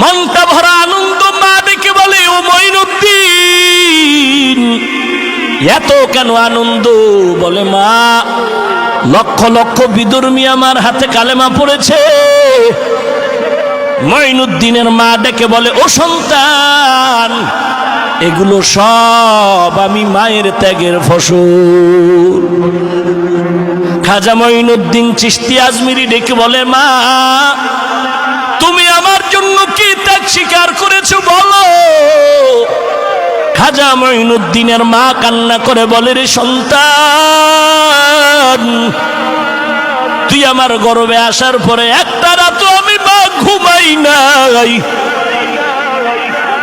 মনটা ভরা আনন্দ মা দেখে বলে ও মঈনুদ্দিন এত কেন আনন্দ বলে মা? লক্ষ লক্ষ বিদুর্মী আমার হাতে কালেমা পড়েছে। মঈনুদ্দিনের মা ডেকে বলে, ও সন্তান, এগুলো সব আমি মায়ের ত্যাগের ফসল। খাজা মঈনুদ্দিন চিস্তি আজমিরি ডেকে বলে, মা স্বীকার করেছ, বলো। খাজা মঈনুদ্দিনের মা কান্না করে বলে, রে সন্তান, তুই আমার গর্বে আসার পরে একটা রাতও আমি মা ঘুমাই নাই।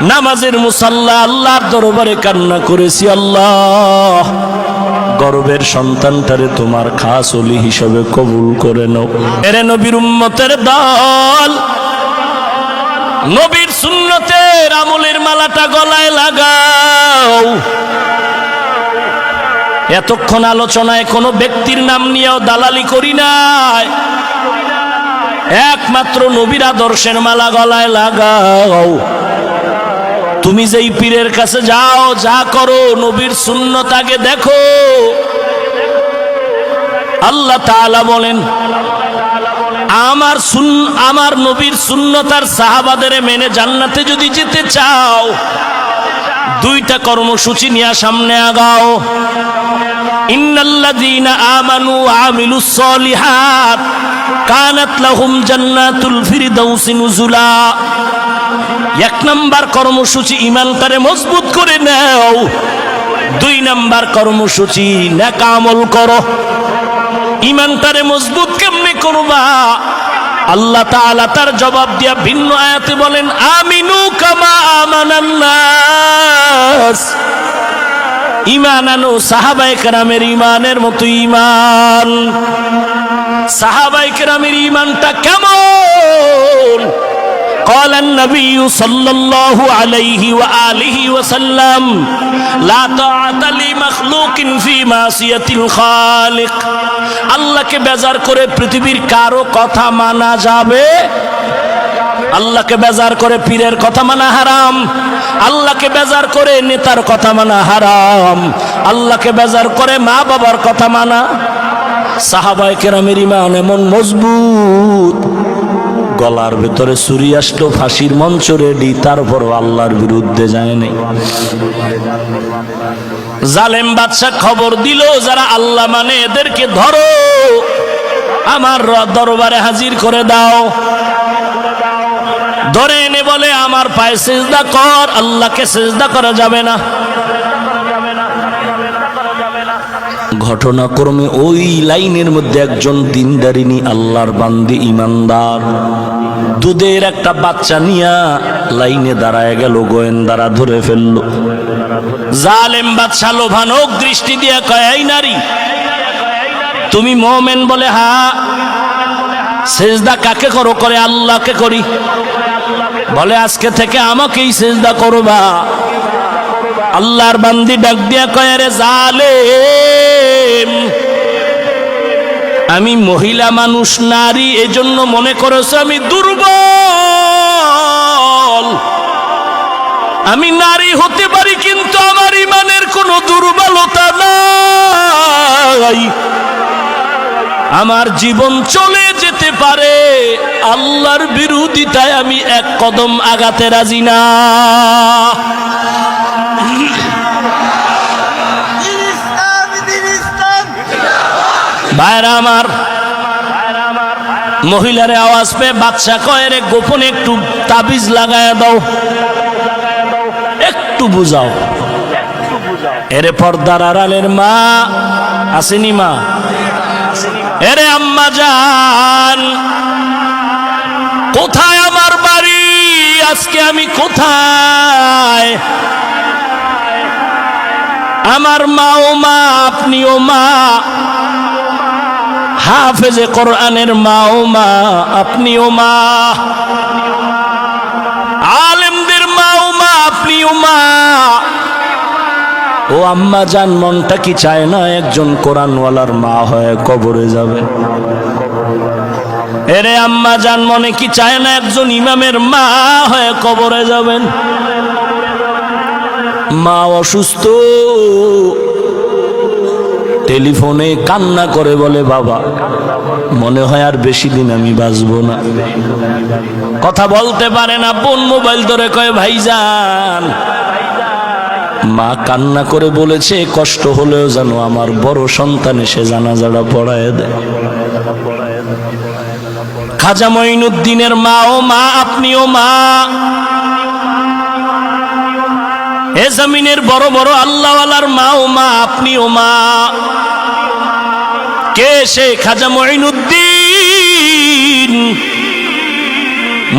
নামাজের মুসাল্লা আল্লাহর দরবারে কান্না করেছি, আল্লাহ। গর্বের সন্তানটারে তোমার খাস অলি হিসেবে কবুল করে নাও। এরে নবীর উম্মতের দল নবীর সুন্নতের আমলের মালাটা গলায় লাগাও। এতক্ষণ আলোচনায় কোনো ব্যক্তির নাম নিয়েও দালালি করি নাই। একমাত্র নবীর আদর্শের মালা গলায় লাগাও। তুমি যেই পীরের কাছে যাও, যা করো, নবীর আগে দেখো। আল্লাহ তাআলা বলেন আমার সুন, আমার নবীর সুন্নতার সাহাবাদের মেনে জান্নাতে যদি যেতে চাও, দুইটা কর্মসূচি নিয়ে সামনে আগাও। ইন্নাল্লাযীনা আমানু আমিলুস সলিহাত, কানাত লাহুম এক নাম্বার কর্মসূচি ইমানটারে মজবুত করে নাও। দুই নাম্বার কর্মসূচি নেক আমল করো। ইমানটারে মজবুত কেমনে করবা আল্লাহ তাআলা তার জবাব দিয়া ভিন্ন আয়াতে বলেন, আমিনু কামা আমানান নাস। ইমান আনো সাহাবায়ে কেরামের ইমানের মতো ইমান। সাহাবায়ে কেরামের ইমানটা কেমন? قال النبي صلى الله عليه وآله وسلم لا طاعة لمخلوق في معصية الخالق আল্লাহকে বেজার করে পৃথিবীর কারো কথা মানা যাবে আল্লাহকে বেজার করে পীরের কথা মানা হারাম আল্লাহকে বেজার করে নেতার কথা মানা হারাম আল্লাহকে বেজার করে মা বাবার কথা মানা সাহাবায়ে কেরামের ইমান এমন মজবুত গলার ভেতরে চুরি আসলো, ফাঁসির মঞ্চ রেডি তারপর আল্লাহর বিরুদ্ধে যায় নাই। জালেম বাদশাহ খবর দিল, যারা আল্লাহ মানে এদেরকে ধরো, আমার দরবারে হাজির করে দাও। ধরে এনে বলে, আমার পায়ে সেজদা কর, আল্লাহকে সেজদা করা যাবে না। ঘটনাক্রমে ওই লাইনের মধ্যে একজন দিনদারিনী আল্লাহর বান্দি ইমানদার। দুধের একটা বাচ্চা নিয়া লাইনে দাঁড়ায় গেল, গোয়েন্দারা ধরে ফেলল। জালেম বাচ্চা লোভানক দৃষ্টি দিয়া কয়, এই নারী, তুমি মোমেন বলে, হা, সেজদা কাকে করো? করে আল্লাহকে করি। বলে, আজকে থেকে আমাকেই সেজদা করবা। আল্লাহর বান্দি ডাক দিয়া কয় রে জালেম আমি মহিলা মানুষ, নারী, এজন্য মনে করেছে আমি দুর্বল। আমি নারী হতে পারি, কিন্তু আমার ইমানের কোনো দুর্বলতা নাই। আমার জীবন চলে যেতে পারে, আল্লাহর বিরোধিতায় আমি এক কদম আগাতে রাজি না। ভাইরা আমার, মহিলারে আওয়াজ পেয়ে বাচ্চা কয় রে গোপনে একটু তাবিজ লাগায় দাও, একটু বুঝাও। এরে পর্দার আড়ালের মা, আসেনি মা? এরে আম্মা যান কোথায় আমার বাড়ি? আজকে আমি কোথায়? আমার মাও মা আপনিও মা হাফেজে কোরআনের মাও মা, আপনিও মা। আলেমদের মাও মা, আপনিও মা। ও আম্মা যান মনটা কি চায় না একজন কোরআনওয়ালার মা হয়ে কবরে যাবে? এরে আম্মা যান মনে কি চায় না একজন ইমামের মা হয়ে কবরে যাবেন? মা অসুস্থ টেলিফোনে কান্না করে বলে, বাবা, মনে হয় আর বেশি দিন আমি বাঁচবো না। কথা বলতে পারে না বোন মোবাইল ধরে কয়, ভাইজান, মা কান্না করে বলেছে, কষ্ট হলেও যেন আমার বড় সন্তান এসে জানাজাড়া পড়ায় দেয়। খাজা মঈনুদ্দিনের মা, ও মা আপনিও মা, এ জমিনের বড় বড় আল্লাহওয়ালার মা, ও মা আপনিও মা কে সে খাজা মঈনুদ্দিন?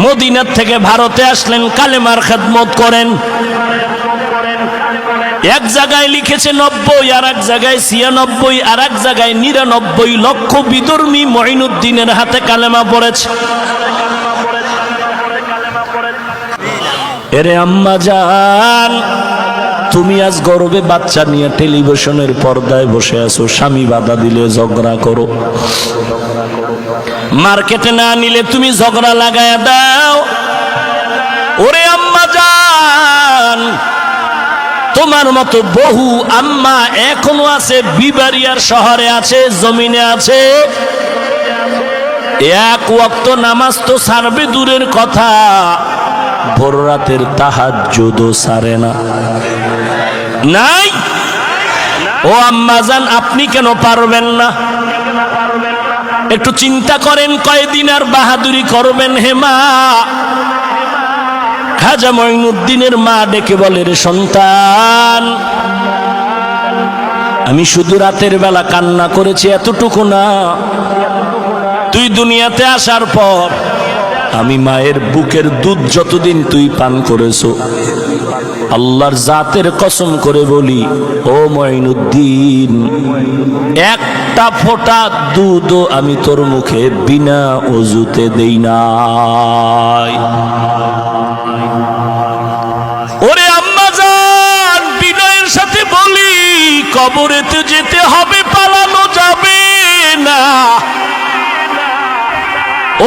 মদিনার থেকে ভারতে আসলেন, কালেমার খেদমত করেন। এক জায়গায় লিখেছে নব্বই, আর এক জায়গায় ছিয়ানব্বই, আর এক জায়গায় নিরানব্বই লক্ষ বিদর্মী মঈনুদ্দিনের হাতে কালেমা পড়েছে। এরে আম্মা জান তুমি আজ গর্বে বাচ্চা নিয়ে টেলিভিশনের পর্দায় বসে আছো, স্বামী বাধা দিলে ঝগড়া করো। মার্কেটে না নিলে তুমি ঝগড়া লাগায় দাও। ওরে আম্মা জান, তোমার মতো বহু আম্মা এখনও আছে বিবারিয়ার শহরে আছে, জমিনে আছে। এক ওয়াক্ত নামাজ তো সারবে দূরের কথা, ভোর রাতের তাহার যদো সারে না। নাই? ও আম্মাজান আপনি কেন পারবেন না? একটু চিন্তা করেন, কয়দিন আর বাহাদুরি করবেন হেমা খাজা মঈনুদ্দিনের মা ডেকে বলে, রে সন্তান, আমি শুধু রাতের বেলা কান্না করেছি, এতটুকু না। তুই দুনিয়াতে আসার পর আমি মায়ের বুকের দুধ যতদিন তুই পান করেছ, আল্লাহর জাতের কসম করে বলি, ও মঈনুদ্দিন, একটা ফোঁটা দুধও আমি তোর মুখে বিনা অজুতে দেই নাই। ওরে আম্মা যান বিনয়ের সাথে বলি, কবরেতে যেতে হবে, পালানো যাবে না।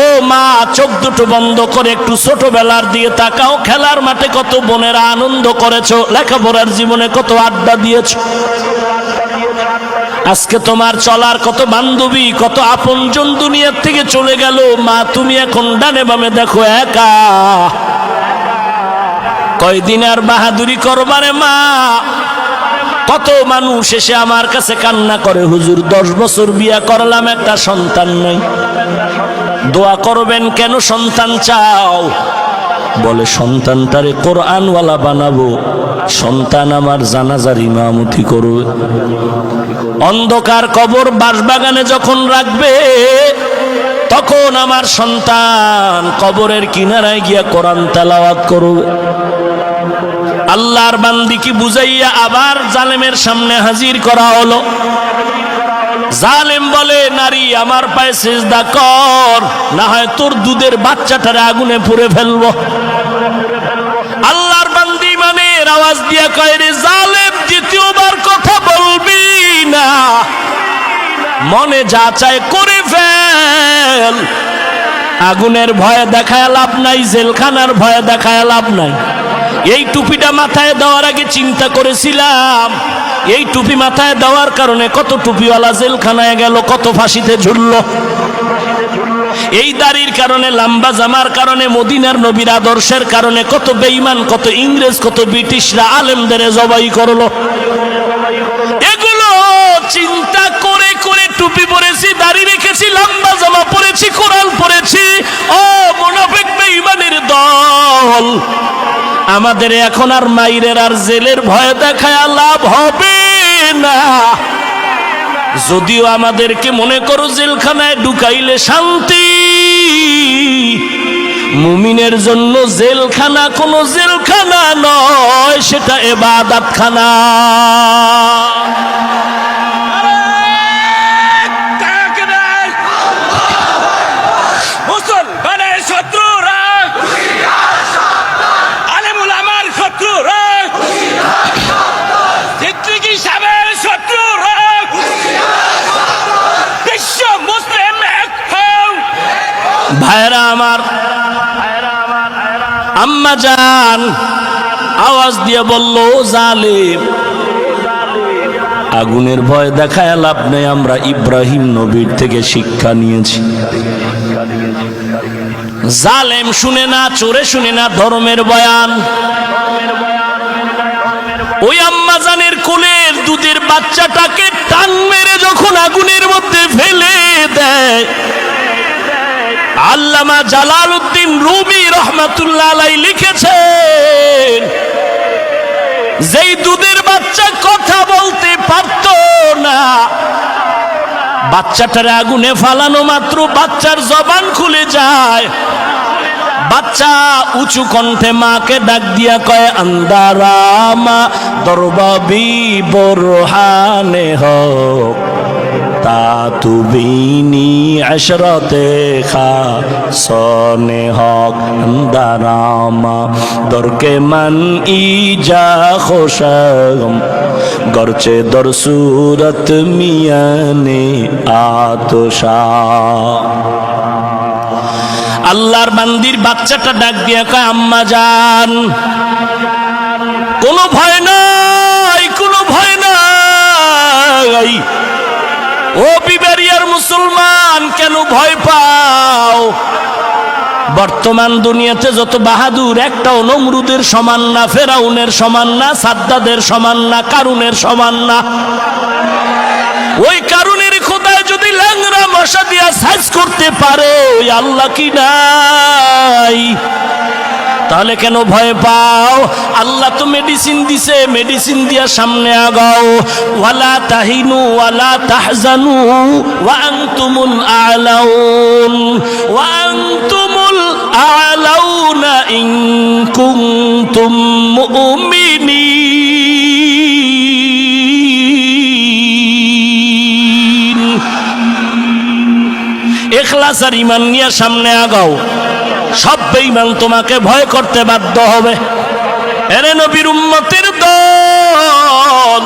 ও মা, চোখ দুটো বন্ধ করে একটু ছোটবেলার দিয়ে তাকাও। খেলার মাঠে কত বোনেরা আনন্দ করেছ, লেখাপড়ার জীবনে কত আড্ডা দিয়েছ। আজকে তোমার চলার কত বান্ধবী, কত আপনজন দুনিয়ার থেকে চলে গেল। মা, তুমি এখন ডানে বামে দেখো একা। কয়দিন আর বাহাদুরি করবারে মা? কত মানুষ এসে আমার কাছে কান্না করে, হুজুর, দশ বছর বিয়া করলাম, একটা সন্তান নাই। দোয়া করবেন কেন সন্তান চাও? বলে সন্তানটারে কোরআনওয়ালা বানাবো। সন্তান আমার জানাজার ইমামতি করবে। অন্ধকার কবর বাসবাগানে যখন রাখবে, তখন আমার সন্তান কবরের কিনারায় গিয়া কোরআন তেলাওয়াত করবে। আল্লাহর বান্দিকে বুঝাইয়া আবার জালেমের সামনে হাজির করা হলো। জালেম বলে, নারী, আমার পায়ে সেজদা কর না হয় তোর দুধের বাচ্চাটারে আগুনে পুড়ে ফেলব। আল্লাহর বান্দি মানে আওয়াজ দিয়া কয়, রে জালেম, দ্বিতীয়বার কথা বলবি না। মনে যা চায় করে ফেল। আগুনের ভয়ে দেখায় লাভ নাই, জেলখানার ভয়ে দেখায় লাভ নাই। এই টুপিটা মাথায় দেওয়ার আগে চিন্তা করেছিলাম এই টুপি মাথায় দেওয়ার কারণে কত টুপিওয়ালা জেলখানায় গেল, কত ফাঁসিতে ঝুলল। এই দাড়ির কারণে, লম্বা জামার কারণে, মদিনার নবীর আদর্শের কারণে কত বেঈমান, কত ইংরেজ, কত ব্রিটিশরা আলেমদের জবাই করল। এগুলো চিন্তা করে করে টুপি পরেছি, দাড়ি রেখেছি, লম্বা জামা পরেছি কোরআন পরেছি। ও মোনাফেক বেঈমানের দল, আমাদের এখন আর মাইরের আর জেলের ভয় দেখায় লাভ হবে না। যদিও আমাদেরকে মনে করো জেলখানায় ঢুকাইলে শান্তি, মুমিনের জন্য জেলখানা কোনো জেলখানা নয়, সেটা এবাদাতখানা। ভাইরা আমার, আম্মা যান আওয়াজ দিয়ে বলল জালেম, আগুনের ভয় দেখায় লাভ নেই, আমরা ইব্রাহিম নবীর থেকে শিক্ষা নিয়েছি। জালেম শুনে না, চোরে শুনে না, ধর্মের বয়ান। ওই আম্মাজানের কোলের দুধের বাচ্চাটাকে টান মেরে যখন আগুনের মধ্যে ফেলে দেয় আল্লামা জালাল উদ্দিন রুমি রহমাতুল্লাহ লিখেছেন, যেই দুধের বাচ্চা কথা বলতে পারত না, বাচ্চাটারে আগুনে ফালানো মাত্র বাচ্চার জবান খুলে যায়। বাচ্চা উঁচু কণ্ঠে মাকে ডাক দিয়া কয়, আন্দারামা দরবাবি বরহানে হোক। তা তুবিনি আশরতে খা সনে হক আন্দারামা দরকে মান ইজা খোশম গরচে দর সুরত মিয়ানে আতশা। আল্লাহর বান্দির বাচ্চাটা ডাক দিয়া কয়, আম্মা যান। কোনো ভয় নাই, কোনো ভয় নাই। ও বিবেরিয়ার মুসলমান, কেন ভয় পাও? বর্তমান দুনিয়াতে যত বাহাদুর, একটাও নমরুদের সমান না, ফেরাউনের সমান না, সাদ্দাদের সমান না, কারুনের সমান না। ওই কারণের খোদায় যদি ল্যাংরা মশা দিয়া সাইজ করতে পারে আল্লাহ কি নাই? তাহলে কেন ভয় পাও? আল্লাহ তো মেডিসিন দিছে মেডিসিন দিয়া সামনে আগাও। ওয়ালা তাহিনু, ওয়ালা তাহজানু, ওয়া আনতুমুল আলাউন, ওয়া আনতুমুল আলাউনা ইন কুনতুম মুমিনিন। এখলাস আর ইমান নিয়ে সামনে আগাও। সব বেঈমান তোমাকে ভয় করতে বাধ্য হবে। এরে নবীর উম্মতের দল।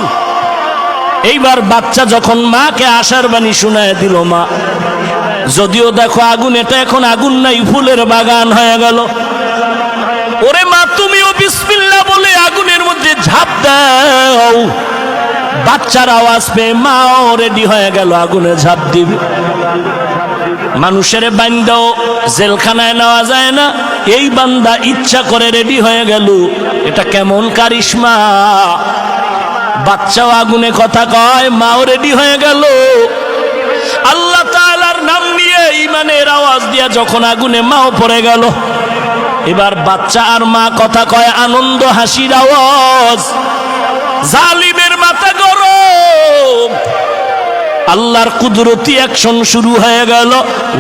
এইবার বাচ্চা যখন মাকে আশার বাণী শুনায় দিল মা, যদিও দেখো আগুন, এটা এখন আগুন নাই, ফুলের বাগান হয়ে গেল। ওরে মা, তুমিও বিসমিল্লা বলে আগুনের মধ্যে ঝাঁপ দাও। বাচ্চার আওয়াজ পেয়ে মাও রেডি হয়ে গেল, আগুনে ঝাঁপ দিবে। মানুষের বান্দাও জেলখানায় নেওয়া যায় না। এই বান্দা ইচ্ছা করে রেডি হয়ে গেল। এটা কেমন কারিশমা? বাচ্চাও আগুনে কথা কয়, মাও রেডি হয়ে গেল। আল্লাহ তাআলার নাম নিয়ে ইমানের আওয়াজ দিয়া যখন আগুনে মাও পড়ে গেল, এবার বাচ্চা আর মা কথা কয়, আনন্দ হাসির আওয়াজ। জালিমের মাথা গরম আল্লাহর কুদরতি অ্যাকশন শুরু হয়ে গেল।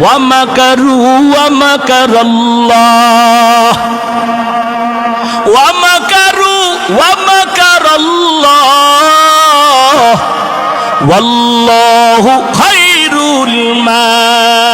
ওয়ামাকারু ওয়ামাকারাল্লাহ। ওয়ামাকারু ওয়ামাকারাল্লাহ। ওয়াল্লাহু খায়রুল মাকিরিন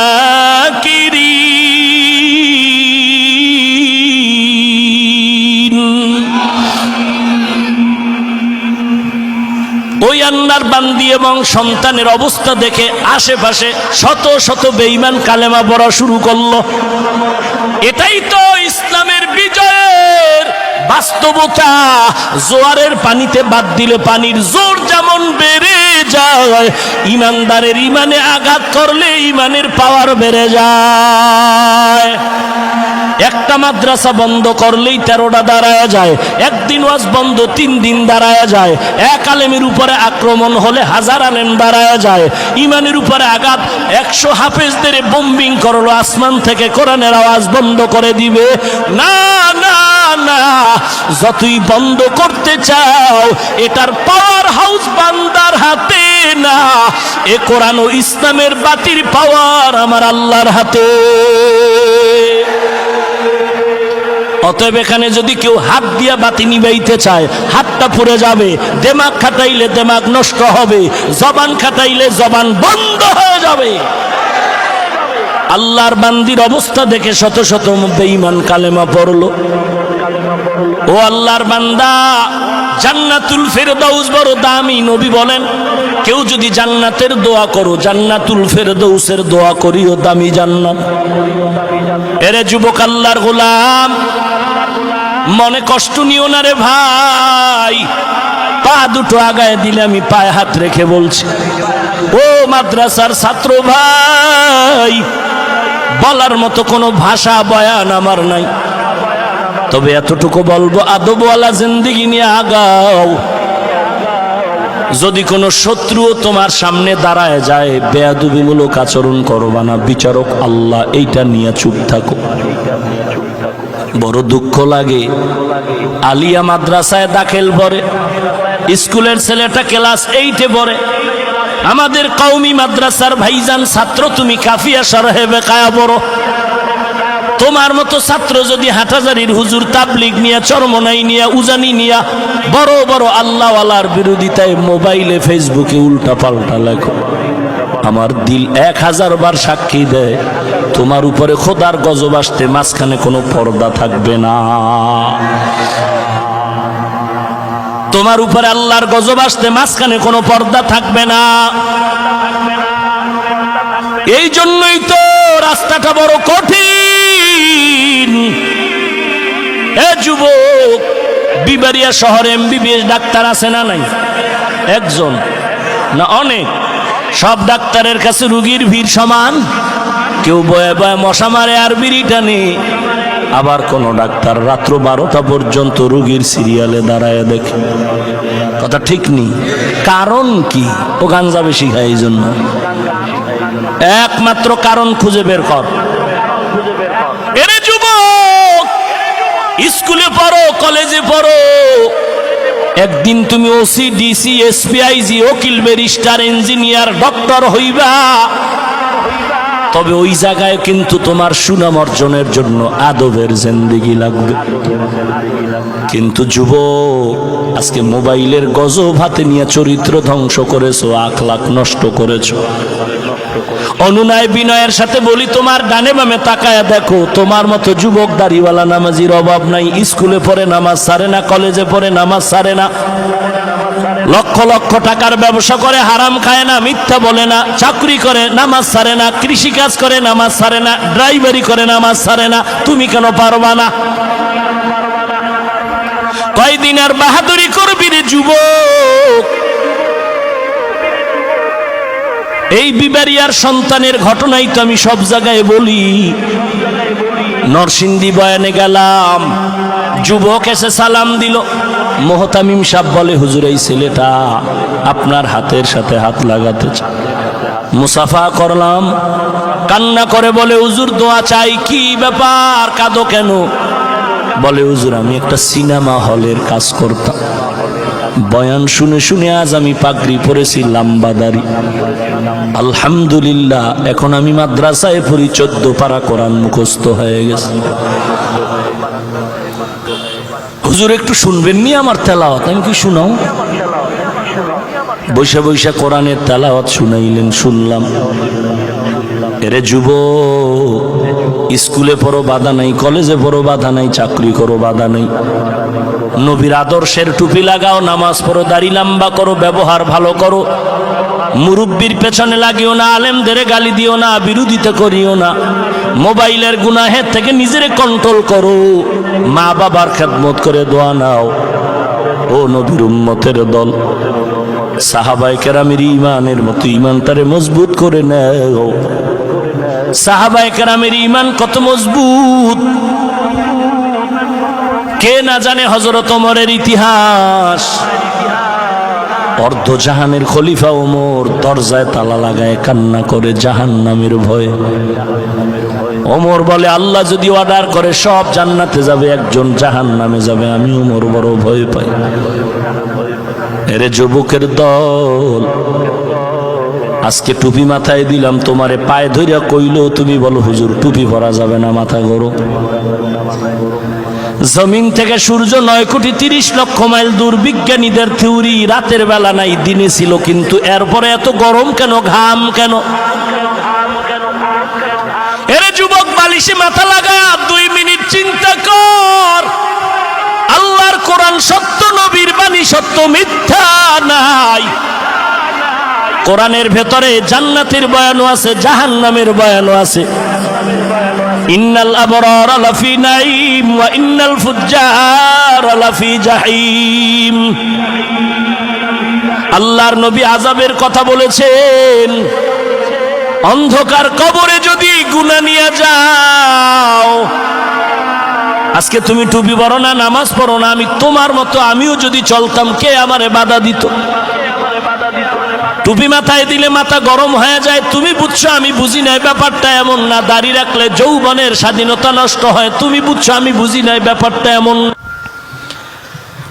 আন্নার বান্দি এবং সন্তানের অবস্থা দেখে আশেপাশে শত শত বেঈমান কালেমা পড়া শুরু করল। এটাই তো ইসলামের বিজয়ের বাস্তবতা। জোয়ারের পানিতে বাদ দিলে পানির জোর যেমন বেড়ে যায়, ইমানদারের ইমানে আঘাত করলে ইমানের পাওয়ার বেড়ে যায়। একটা মাদ্রাসা বন্ধ করলেই তেরোটা দাঁড়ায় যায়। একদিন ওয়াজ বন্ধ, তিন দিন দাঁড়ায় যায়। এক আলেমের উপরে আক্রমণ হলে হাজার আলেম দাঁড়ায় যায়। ইমানের উপরে আঘাত, একশো হাফেজদের বোম্বিং করল, আসমান থেকে কোরআনের আওয়াজ বন্ধ করে দিবে। না না না, যতই বন্ধ করতে চাও, এটার পাওয়ার হাউস বান্দার হাতে না। এ কোরআন ও ইসলামের বাতির পাওয়ার আমার আল্লাহর হাতে। অতএব এখানে যদি কেউ হাত দিয়া বাতি নিবাইতে চায়, হাতটা পুড়ে যাবে দেমাগ খাটাইলে দেমাগ নষ্ট হবে, জবান খাটাইলে জবান বন্ধ হয়ে যাবে। আল্লাহর বান্দির অবস্থা দেখে শত শত বেঈমান কালেমা পড়ল। ও আল্লাহর বান্দা, জান্নাতুল ফেরদাউস বড় দামি নবী বলেন, কেউ যদি জান্নাতের দোয়া করো, জান্নাতুল ফেরদৌসের দোয়া করিও দামি জান্নাত। এরে যুবক আল্লাহর গোলাম মনে কষ্ট নিও না রে ভাই। পা দুটো আগায় দিলে আমি পায়ে হাত রেখে বলছি, ও মাদ্রাসার ছাত্র ভাই, বলার মতো কোনো ভাষা, বয়ান আমার নাই। তবে এতটুকু বলব, আদবওয়ালা জিন্দিগি নিয়ে আগাও। যদি কোনো শত্রুও তোমার সামনে দাঁড়ায় যায়, বেয়াদুবিমূলক আচরণ করবা না। বিচারক আল্লাহ এইটা নিয়ে চুপ থাকো বড় দুঃখ লাগে। আলিয়া মাদ্রাসায় দাখিল পরে, স্কুলের ছেলেটা ক্লাস এইটে পড়ে। আমাদের কওমি মাদ্রাসার ভাইজান ছাত্র, তুমি কাফিয়া সরহে বেকায়া বড় তোমার মতো ছাত্র যদি হাটাজারির হুজুর তাবলিগ নিয়ে, চরমনাই নিয়ে, উজানি নিয়া, বড় বড় আল্লাহওয়ালার বিরোধিতায় মোবাইলে, ফেসবুকে উল্টা পাল্টা লেখো। আমার দিল এক হাজার বার সাক্ষী দেয়। তোমার উপরে খোদার গজব আসতে মাঝখানে কোনো পর্দা থাকবে না। তোমার উপরে আল্লাহর গজব আসতে মাঝখানে কোনো পর্দা থাকবে না। এই জন্যই তো রাস্তাটা বড় কঠিন। এ যুবক বিবারিয়া শহরে এমবিবিএস ডাক্তার আছে না নাই? একজন? না, অনেক। সব ডাক্তারের কাছে রুগীর ভিড় সমান। কেউ বয়ে বয়ে মশা মারে আর বিড়ি টানে। আবার কোন ডাক্তার রাত্র বারোটা পর্যন্ত রুগীর সিরিয়ালে দাঁড়ায় দেখে। কথা ঠিক নেই। কারণ কি? ও গাঞ্জা বেশি খায় এই জন্য। একমাত্র কারণ খুঁজে বের কর। স্কুলে পড়ো, কলেজে পড়ো। একদিন তুমি ওসি ডিসি এসপিআইজি ওকিল ব্যারিস্টার, ইঞ্জিনিয়ার, ডক্টর হইবা। তবে ওই জায়গায় কিন্তু তোমার সুনাম অর্জনের জন্য আদবের জিন্দিগি লাগবে। কিন্তু যুব আজকে মোবাইলের গজব হাতে নিয়ে চরিত্র ধ্বংস করেছ, আখলাখ নষ্ট করেছ। অনুনয় বিনয়ের সাথে বলি, তোমার ডানে বামে তাকায়া দেখো, তোমার মতো যুবক দাড়িওয়ালা নামাজির অভাব নাই, স্কুলে পড়ে নামাজ সারে না, কলেজে পড়ে নামাজ সারে না। লক্ষ লক্ষ টাকার ব্যবসা করে, হারাম খায় না, মিথ্যা বলে না, চাকরি করে, নামাজ সারে না কৃষি কাজ করে, নামাজ সারে না, ড্রাইভারি করে, নামাজ সারে না, তুমি কেন পারবা না? কয়দিন আর বাহাদুরি করবি রে যুবক? এই বিবারিয়ার সন্তানের ঘটনাই তো আমি সব জায়গায় বলি। নরসিংদী বয়ানে গেলাম, যুবক এসে সালাম দিল। মোহতামিম সাহ বলে, হুজুর, এই ছেলেটা আপনার হাতের সাথে হাত লাগাতে চায়। মুসাফা করলাম, কান্না করে বলে, হুজুর, দোয়া চাই, কি ব্যাপার? কাঁদো কেন? বলে, হুজুর, আমি একটা সিনেমা হলের কাজ করতাম। বয়ান শুনে শুনে আজ আমি পাগড়ি পরেছি লাম্বা দাড়ি। আলহামদুলিল্লাহ, এখন আমি মাদ্রাসায় পড়ি, চোদ্দ পারা কোরআন মুখস্থ হয়ে গেছে। হুজুর, একটু শুনবেন নি আমার তেলাওয়াত? আমি কি শুনাও? বৈশা বৈশা কোরআনের তেলাওয়াত শুনাইলেন, শুনলাম। এরে যুব স্কুলে পড়ো বাধা নাই, কলেজে পড়ো বাধা নাই, চাকরি করো বাধা নাই। নবীর আদর্শের টুপি লাগাও, নামাজ পড়ো, দাড়ি লাম্বা করো, ব্যবহার ভালো করো। মুরব্বির পেছনে লাগিও না, আলেমদের গালি দিও না, বিরোধিতা করিও না। মোবাইলের গুনাহের থেকে নিজেরে কন্ট্রোল করো। মা বাবার খেদমত করে দোয়া নাও। ও নবীর উম্মতের দল সাহাবাই কেরামের ইমানের মতো ইমান তারে মজবুত করে নেও। সাহাবাই কেরামের ইমান কত মজবুত। কে না জানে হজরত ওমরের ইতিহাস? অর্ধ জাহানের খলিফা ওমর দরজায় তালা লাগায় কান্না করে জাহান নামের ভয়ে। ওমর বলে, আল্লাহ যদি অর্ডার করে, সব জান্নাতে যাবে, একজন জাহান নামে যাবে, আমি ওমর বড় ভয় পাই। এরে যুবকের দল, আজকে টুপি মাথায় দিলাম, তোমারে পায়ে ধরিয়া কইলো, তুমি বলো, হুজুর, টুপি পরা যাবে না, মাথা গরো জমিন থেকে সূর্য নয় কোটি তিরিশ লক্ষ মাইল দূর বিজ্ঞানীদের থিওরি রাতের বেলা নাই, দিনে ছিল কিন্তু এরপরে এত গরম কেন, ঘাম কেন? এরে যুবক বালিশে মাথা লাগায় দুই মিনিট চিন্তা কর। আল্লাহর কোরআন সত্য, নবীর বাণী তো মিথ্যা নাই। কোরআনের ভেতরে জান্নাতের বয়ানও আছে, জাহান্নামের বয়ানও আছে। ইন্নাল আবরার লাফি নাইম ওয়া ইন্নাল ফুজ্জার লাফি জাহিম। আল্লাহর নবী আজাবের কথা বলেছেন, অন্ধকার কবরে যদি গুনাহ নিয়ে যাও, আজকে তুমি টুপি পরো না, নামাজ পড়ো না, আমি তোমার মতো আমিও যদি চলতাম, কে আমারে বাধা দিত? টুপি মাথায় দিলে মাথা গরম হয়ে যায়। তুমি বুঝছ আমি বুঝি নাই, ব্যাপারটা এমন না। দাড়ি রাখলে যৌবনের স্বাধীনতা নষ্ট হয়। তুমি বুঝছ আমি বুঝি নাই, ব্যাপারটা এমন।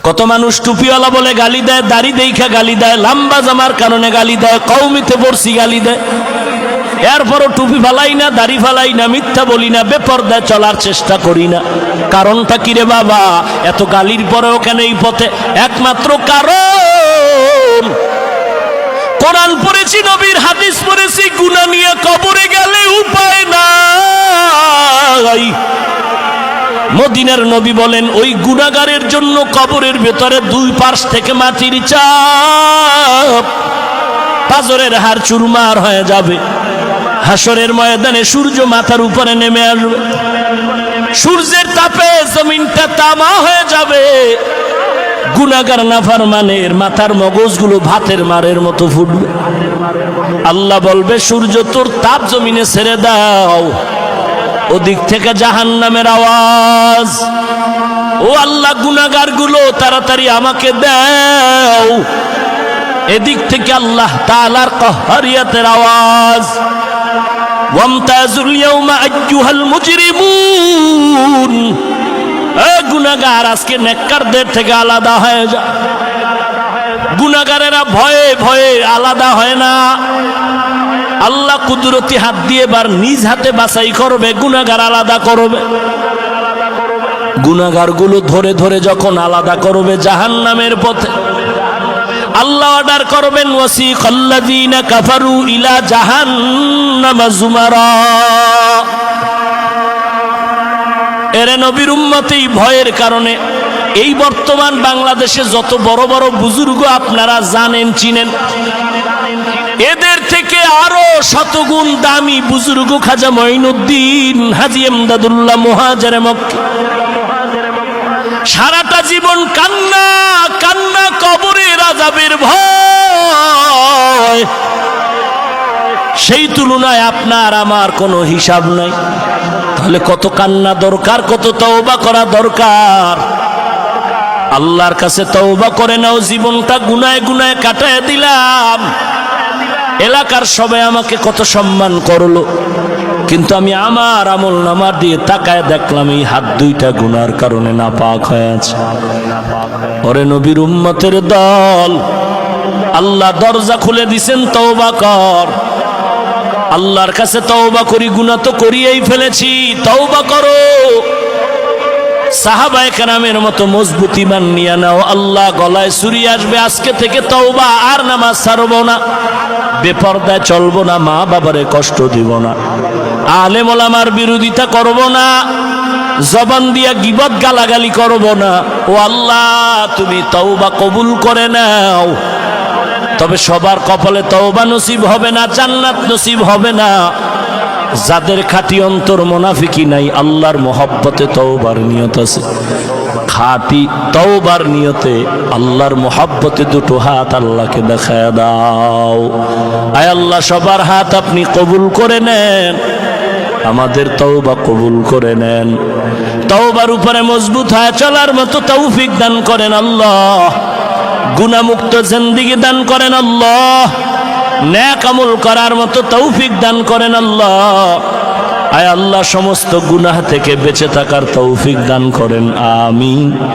কত মানুষ টুপিওয়ালা বলে গালি দেয়, দাড়ি দেইখা গালি দেয়, লম্বা জামার কারণে গালি দেয় কৌমিতে পড়ছি গালি দেয়। এরপরও টুপি ফালাই না, দাড়ি ফালাই না, মিথ্যা বলি না, বেপরদায় চলার চেষ্টা করি না। কারণটা কি রে বাবা? এত গালির পরেও কেন এই পথে? একমাত্র কারণ কোরআন পড়েছি, নবীর হাদিস পড়েছি, গুনা নিয়ে কবরে গেলে উপায় নাই। মদিনার নবী বলেন, ওই গুনাগারের জন্য কবরের ভেতরে দুই পাশ থেকে মাটির চাপ, পাজরের হার চুরমার হয়ে যাবে। হাসরের ময়দানে সূর্য মাথার উপরে নেমে আসবে। সূর্যের তাপে জমিনটা তামা হয়ে যাবে। গুনাগার নাফারমানের মাথার মগজগুলো ভাতের মারের মতো ফুটবে। আল্লাহ বলবে, সূর্য তোর তাপ জমিনে ছেড়ে দাও। ওদিক থেকে জাহান নামের আওয়াজ। ও আল্লাহ গুনাগারগুলো তাড়াতাড়ি আমাকে দাও। এদিক থেকে আল্লাহ তালার কহরিয়াতের আওয়াজ। ওয়ামতাজুল ইয়াউমা আইয়ুহাল মুজরিমুন। এ গুনাহগার, আজকে নেককারদের থেকে আলাদা হয়ে যা। গুনাহগারেরা ভয়ে ভয়ে আলাদা হয় না। আল্লাহ কুদরতি হাত দিয়ে এবার নিজ হাতে বাছাই করবে, গুনাহগার আলাদা করবে। ধরে ধরে যখন আলাদা করবে জাহান্নামের পথে। আল্লাহ অর্ডার করবেন ওয়াসি কল্লাদিনা কাফারু ইলা জাহান্নামা জুমারা। এরে নবীর উম্মতেই ভয়ের কারণে এই বর্তমান বাংলাদেশে যত বড় বড় বুজুর্গ আপনারা জানেন, চিনেন, এদের থেকে আরও শতগুণ দামি বুজুর্গ খাজা মঈনুদ্দিন, হাজি এমদাদুল্লাহ মহাজারে মক্কা। সারাটা জীবন কান্না কান্না কবরে রাজাবের ভয়। সেই তুলনায় আপনার আমার কোনো হিসাব নাই। তাহলে কত কান্না দরকার, কত তওবা করা দরকার? আল্লাহর কাছে তওবা করে নাও, জীবনটা গুনায় গুনায় কাটায় দিলাম। এলাকার সবাই আমাকে কত সম্মান করল। কিন্তু আমি আমার আমল নামার দিয়ে তাকায় দেখলাম, এই হাত দুইটা গুনার কারণে না পাক হয়ে আছে। ওরে নবীর উম্মতের দল, আল্লাহ দরজা খুলে দিছেন, তওবা কর। আল্লাহর কাছে তওবা করি, গুনাহ তো করিয়েই ফেলেছি। তওবা করো। সাহাবায়ে কেরামের মতো মজবুত ইমান নিয়ে নাও। আল্লাহ গলায় সুরি আসবে, আজকে থেকে তওবা, আর নামাজ ছাড়বো না। বেপর্দায় চলবো না, মা বাবারে কষ্ট দিব না। আলেম ওলামার বিরোধিতা করব না। জবান দিয়া গিবত গালাগালি করব না। ও আল্লাহ, তুমি তওবা কবুল করে নাও। তবে সবার কপালে তওবা নসিব হবে না, জান্নাত নসিব হবে না। যাদের খাঁটি অন্তর মোনাফিকি নাই, আল্লাহর মহব্বতে তওবার নিয়ত আছে। খাঁটি তওবার নিয়তে আল্লাহর মহব্বতে দুটো হাত আল্লাহকে দেখায় দাও। আয় আল্লাহ, সবার হাত আপনি কবুল করে নেন। আমাদের তওবা কবুল করে নেন। তওবার উপরে মজবুত হয়ে চলার মতো তৌফিক দান করেন আল্লাহ। গুণামুক্ত জিন্দিগি দান করেন আল্লাহ। ন্যাক আমল করার মতো তৌফিক দান করেন আল্লাহ। আয় আল্লাহ, সমস্ত গুনাহ থেকে বেঁচে থাকার তৌফিক দান করেন, আমিন।